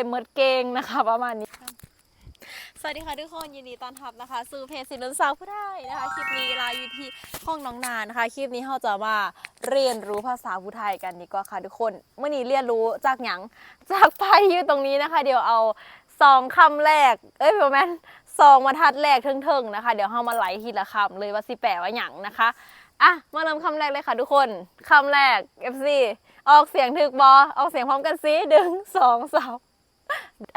เลยเมิดเกงนะคะ ประมาณนี้ สวัสดีค่ะทุกคนยินดีต้อนรับนะคะสู่เพจสินนสาวผู้ไทยนะคะคลิปนี้ลาอยู่ที่ห้องน้องนานนะคะคลิปนี้เราจะมาเรียนรู้ภาษาผู้ไทยกันดีกว่าค่ะทุกคนเมื่อนี้เรียนรู้จากหยังจากไพ่อยู่ตรงนี้นะคะ เดี๋ยวเอาสองคำแรก เอ้ยประมาณสองบรรทัดแรกเทิงๆนะคะ เดี๋ยวเรามาไล่ทีละคำเลยว่าสิแปลว่าหยังนะคะอะมาเริ่มคำแรกเลยค่ะทุกคนคำแรก FC ออกเสียงถึกบอออกเสียงพร้อมกันสิดึงสองสาม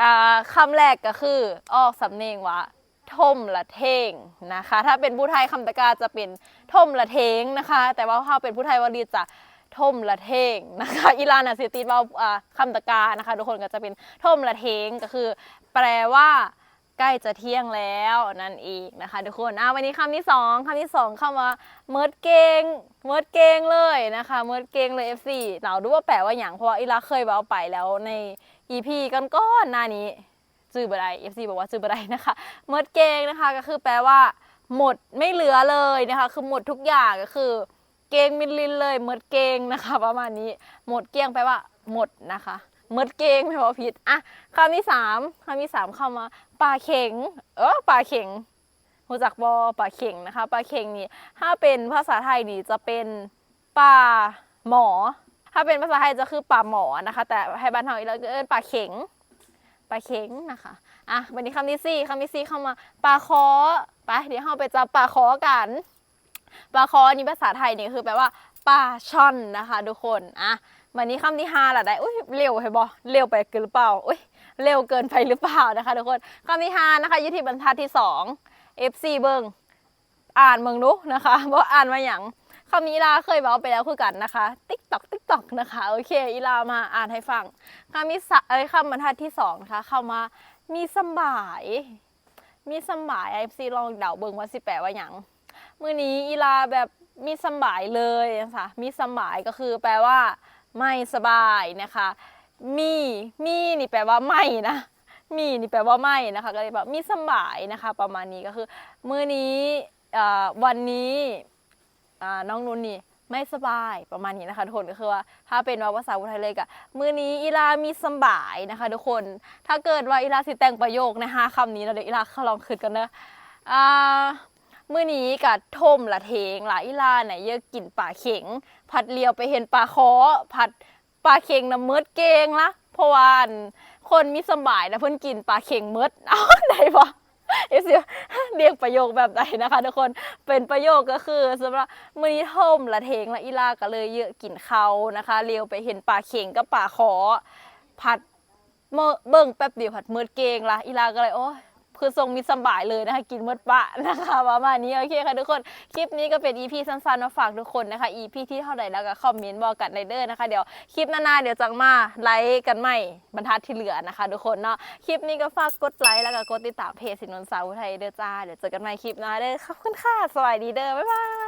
อ่าคำแรกก็คือ ออกสำเนียงว่าทมละเทงนะคะ ถ้าเป็นผู้ไทยคำตะกาจะเป็นทมละเทงนะคะ แต่ว่าถ้าเป็นผู้ไทยวลีจะทมละเทงนะคะอีลานอะซิตีว่าอ่าคำตะกานะคะ ทุกคนก็จะเป็นทมละเทงก็คือ แปลว่า ล้จะเที่ยงแล้วนั่นเองนะคะทุกคนอะวันนี้คำที่สองคำที่สองคำว่าเมิร์ดเกงเมิร์ดเกงเลยนะคะเมิร์ดเกงเลย FC เราดูว่าแปลว่าอย่างเพราะว่าอีลาเคยเอาไปแล้วใน EP กันก้อนหน้านี้จื้อบ่ได FC บอกว่าจื้อบ่ไดนะคะเมิร์ดเกงนะคะก็คือแปลว่า หมดไม่เหลือเลยนะคะคือหมดทุกอย่างก็คือเกงมิลลินเลยเมิดเกงนะคะ ประมาณนี้หมดเกลี้ยงแปลว่าหมดนะคะ เมดเก่งแปลว่าผิดอะคำที่สามคำที่สามเข้ามาปลาเข็งเออปลาเข็งรู้จักบอปลาเข็งนะคะปลาเข็งนี่ถ้าเป็นภาษาไทยนี่จะเป็นปลาหมอ ถ้าเป็นภาษาไทยจะคือป่าหมอนะคะ แต่ให้บ้านเราอีกแล้วก็เอิ้นป่าเข็งป่าเข็งนะคะอะวันนี้คำที่สี่คำที่สี่เข้ามาปลาคอไปเดี๋ยวเราไปจับปลาคอกันปลาคอนี่ภาษาไทยนี่คือแปลว่าปลาช่อนนะคะ ทุกคนอะ วันนี้คำที่ห้าละได้อุ้ยเร็วเหรอบอเร็วไปเกินหรือเปล่าอุ้ยเร็วเกินไปหรือเปล่านะคะทุกคนคำที่ห้านะคะยุติบรรทัดที่สอง FC เบิงอ่านเมืองนุนะคะบอกอ่านมาอย่างคำนี้ลาเคยบอกไปแล้วคือกันนะคะติ๊กตอกติ๊กตอกนะคะโอเคอีลามาอ่านให้ฟังคำนี้สเอ้ยคำบรรทัดที่สองนะคะเข้ามามีสำบายมีสำบายไอซีลองเดาเบิงว่าสิแปลว่าหยังมือนี้อีลาแบบมีสำบายเลยนะคะมีสำบายก็คือแปลว่า ไม่สบายนะคะ มีมีนี่แปลว่าไม่นะมีนี่แปลว่าไม่นะคะ ก็เลยแบบมีสบายนะคะ ประมาณนี้ก็คือ มือนี้วันนี้น้องนุ่นนี่ไม่สบายประมาณนี้นะคะทุกคนก็คือว่าถ้าเป็นว่าภาษาอุทัยเลยกะมือนี้อีลามีสบายนะคะทุกคนถ้าเกิดว่าอีลาสิแต่งประโยคในห้าคำนี้เราเดี๋ยวอีลาลองคืนกันนะอ่า มื่อนี้กับทมละเทงละอีลาเนี่ยเยอะกินปลาเข็ง ผัดเลียวไปเห็นปลาคอผัดปลาเข็งน้ำมืดเกงละเพราะว่าอันคนมีสำบายนะเพิ่นกินปลาเข็งมืดเอาไหนวะเอเสีเรียกประโยคแบบไหนนะคะทุกคนเป็นประโยคก็คือสำหรับมือนี้ท่มละเทงละอีลาก็เลยเยอะกินเขานะคะเลียวไปเห็นปลาเข่งกับปลาขอผัดเบิ่งแป๊บเดียวผัดมืดเกงละอีลาก็เลยโอ้ย คือทรงมีสบายเลยนะคะกินมืดปะนะคะประมาณนี้โอเคค่ะทุกคนคลิปนี้ก็เป็น EP สั้นๆมาฝากทุกคนนะคะ EP ที่เท่าไหร่แล้วก็คอมเมนต์บอกกันในเด้อนะคะเดี๋ยวคลิปหน้าๆเดี๋ยวจังมาไลค์กันใหม่บรรทัดที่เหลือนะคะ ทุกคนเนาะคลิปนี้ก็ฝากกดไลค์แล้วก็กดติดตามเพจสินนท์สาวไทยเด้อจ้าเดี๋ยวเจอกันใหม่คลิปหน้าเด้อขอบคุณค่ะสวัสดีเด้อบ๊ายบาย